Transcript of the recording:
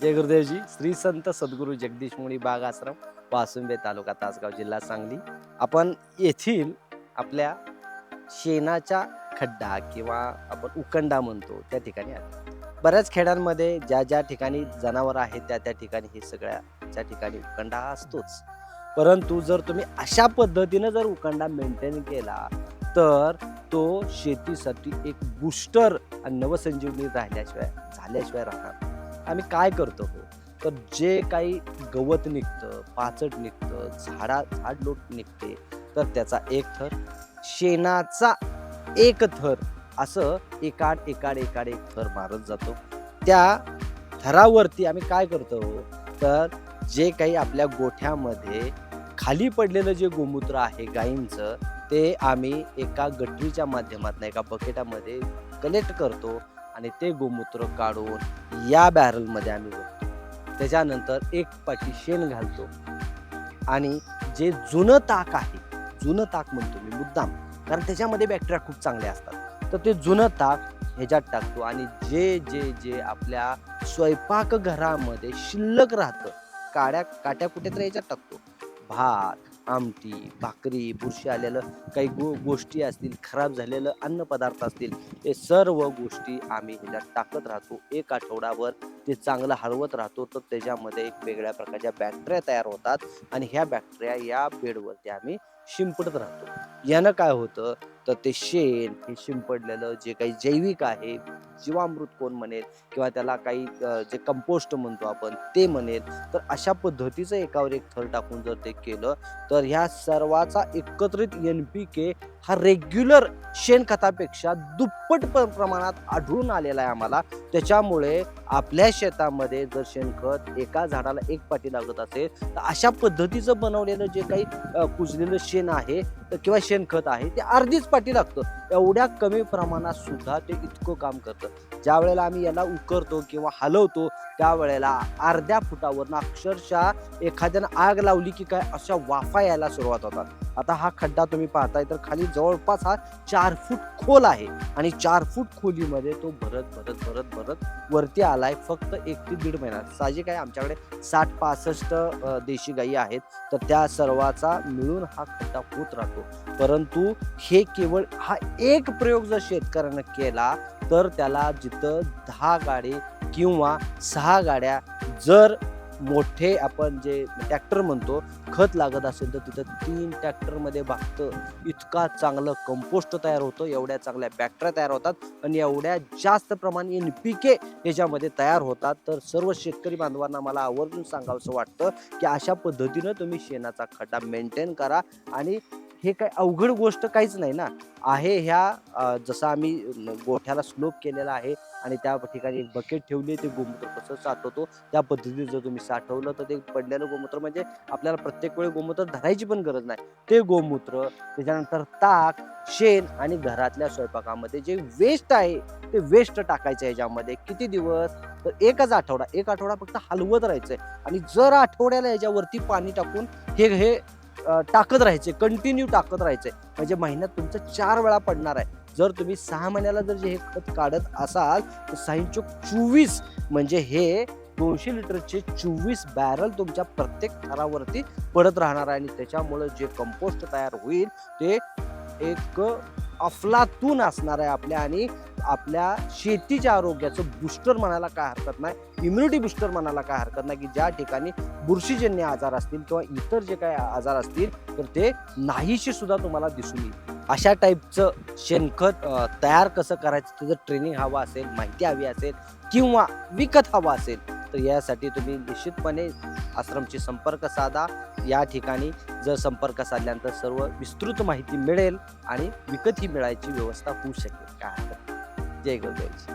जय गुरुदेवजी. श्री संत सद्गुरू जगदीश मुळी बाग आश्रम वासुंबे तालुका तासगाव जिल्हा सांगली. आपण येथील आपल्या शेणाच्या खड्डा किंवा आपण उकंडा म्हणतो त्या ठिकाणी आलो. बऱ्याच खेड्यांमध्ये ज्या ज्या ठिकाणी जनावर आहेत त्या त्या ठिकाणी हे सगळ्याच्या ठिकाणी उकंडा हा असतोच. परंतु जर तुम्ही अशा पद्धतीनं जर उकंडा मेंटेन केला तर तो शेतीसाठी एक बुस्टर आणि नवसंजीवनी राहिल्याशिवाय झाल्याशिवाय राहणार नाही. आम्ही काय करतो? हो तर जे काही गवत निघतं पाचट निघतं झाडा झाड लोट निघते तर त्याचा एक थर शेणाचा एक थर असं एकाड एकाड एकाड एक थर मारत जातो. त्या थरावरती आम्ही काय करतो? हो तर जे काही आपल्या गोठ्यामध्ये खाली पडलेलं जे गोमूत्र आहे गायींचं ते आम्ही एका गटरीच्या माध्यमातून एका बकेटामध्ये कलेक्ट करतो. आणि ते गोमूत्र काढून या बॅरलमध्ये आम्ही भरतो त्याच्यानंतर एक पाठी शेण घालतो. आणि जे जुनं ताक आहे जुनं ताक म्हणतो मी मुद्दाम कारण त्याच्यामध्ये बॅक्टेरिया खूप चांगले असतात. तर ते जुनं ताक ह्याच्यात टाकतो आणि जे जे जे आपल्या स्वयंपाकघरामध्ये शिल्लक राहतं काड्या काट्या कुठे तर ह्याच्यात टाकतो. भात आमटी भाकरी बुरशी आलेलं काही गो गोष्टी असतील खराब झालेलं अन्नपदार्थ असतील हे सर्व गोष्टी आम्ही ह्याच्यात टाकत राहतो. एक आठवडाभर ते चांगलं हलवत राहतो तर त्याच्यामध्ये एक वेगळ्या प्रकारच्या बॅक्टेरिया तयार होतात आणि ह्या बॅक्टेरिया या बेडवरती आम्ही शिंपडत राहतो. यानं काय होतं? तर ते शेण हे शिंपडलेलं जे काही जैविक आहे जीवामृत कोण म्हणेल किंवा त्याला काही जे कंपोस्ट म्हणतो आपण ते म्हणेल तर अशा पद्धतीचं एकावर एक थर टाकून जर ते केलं तर ह्या सर्वाचा एकत्रित एन पी के हा रेग्युलर शेणखतापेक्षा दुप्पट प- प्रमाणात आढळून आलेला आहे आम्हाला. त्याच्यामुळे आपल्या शेतामध्ये जर शेणखत एका झाडाला एक पाठी लागत असेल तर अशा पद्धतीचं बनवलेलं जे काही कुजलेलं शेण आहे किंवा शेणखत आहे ते अर्धीच पाठी लागतं. एवढ्या कमी प्रमाणात सुद्धा ते इतकं काम करतं. ज्या वेळेला आम्ही याला उकरतो किंवा हलवतो त्यावेळेला अर्ध्या फुटावरनं अक्षरशः एखाद्यानं आग लावली की काय अशा वाफा यायला सुरुवात होतात. आता हा खड्डा तुम्ही पाहताय तर खाली जवळपास हा चार फूट खोल आहे. आणि चार फूट खोलीमध्ये तो भरत भरत भरत भरत वरती आलाय. फक्त एक ते दीड महिना. साहजिक आहे आमच्याकडे साठ पासष्ट देशी गायी आहेत. तर त्या सर्वाचा मिळून हा खड्डा होत राहतो. परंतु हे केवळ हा एक प्रयोग जर शेतकऱ्यानं केला तर त्याला जिथं दहा गाडी किंवा सहा गाड्या जर मोठे आपण जे ट्रॅक्टर म्हणतो खत लागत असेल तर तिथं तीन ट्रॅक्टरमध्ये भागतं. इतका चांगलं कंपोस्ट तयार होतं एवढ्या चांगल्या बॅक्टऱ्या तयार होतात आणि एवढ्या जास्त प्रमाण एन पी के याच्यामध्ये तयार होतात. तर सर्व शेतकरी बांधवांना मला आवर्जून सांगावंसं वाटतं की अशा पद्धतीनं तुम्ही शेणाचा खड्डा मेंटेन करा आणि हे काय अवघड गोष्ट काहीच नाही ना. आहे ह्या जसं आम्ही गोठ्याला स्लोप केलेला आहे आणि त्या ठिकाणी एक बकेट ठेवली ते गोमूत्र कसं साठवतो त्या पद्धतीने जर तुम्ही साठवलं तर ते पडलेलं गोमूत्र म्हणजे आपल्याला प्रत्येक वेळी गोमूत्र धरायची पण गरज नाही. ते गोमूत्र त्याच्यानंतर ताक शेण आणि घरातल्या स्वयंपाकामध्ये जे वेस्ट आहे ते वेस्ट टाकायचं ह्याच्यामध्ये किती दिवस? तर एकच आठवडा. एक आठवडा फक्त हलवत राहायचंय आणि जर आठवड्याला याच्यावरती पाणी टाकून हे हे टाकत राहायचे कंटिन्यू टाकत राहायचे म्हणजे महिन्यात तुमचं चार वेळा पडणार आहे. जर तुम्ही सहा महिन्याला जर जे हे खत काढत असाल तर साईंचो चोवीस म्हणजे हे दोनशे लिटरचे चोवीस बॅरल तुमच्या प्रत्येक थरावरती पडत राहणार आहे. आणि त्याच्यामुळं जे कंपोस्ट तयार होईल ते एक अफलातून असणार आहे आपल्या. आणि आपल्या शेतीच्या आरोग्याचं बुस्टर म्हणायला काय हरकत नाही. इम्युनिटी बुस्टर म्हणायला काय हरकत नाही की ज्या ठिकाणी बुरशीजन्य आजार असतील किंवा इतर जे काही आजार असतील तर ते नाहीशी सुद्धा तुम्हाला दिसून येईल. अशा टाईपचं शेणखत तयार कसं करायचं त्याचं ट्रेनिंग हवं असेल माहिती हवी असेल किंवा विकत हवा असेल तर यासाठी तुम्ही निश्चितपणे आश्रमशी संपर्क साधा. या ठिकाणी जर संपर्क साधल्यानंतर सर्व विस्तृत माहिती मिळेल आणि विकतही मिळायची व्यवस्था होऊ शकेल. काय हरकत नाही. जय गुरुदेवजी.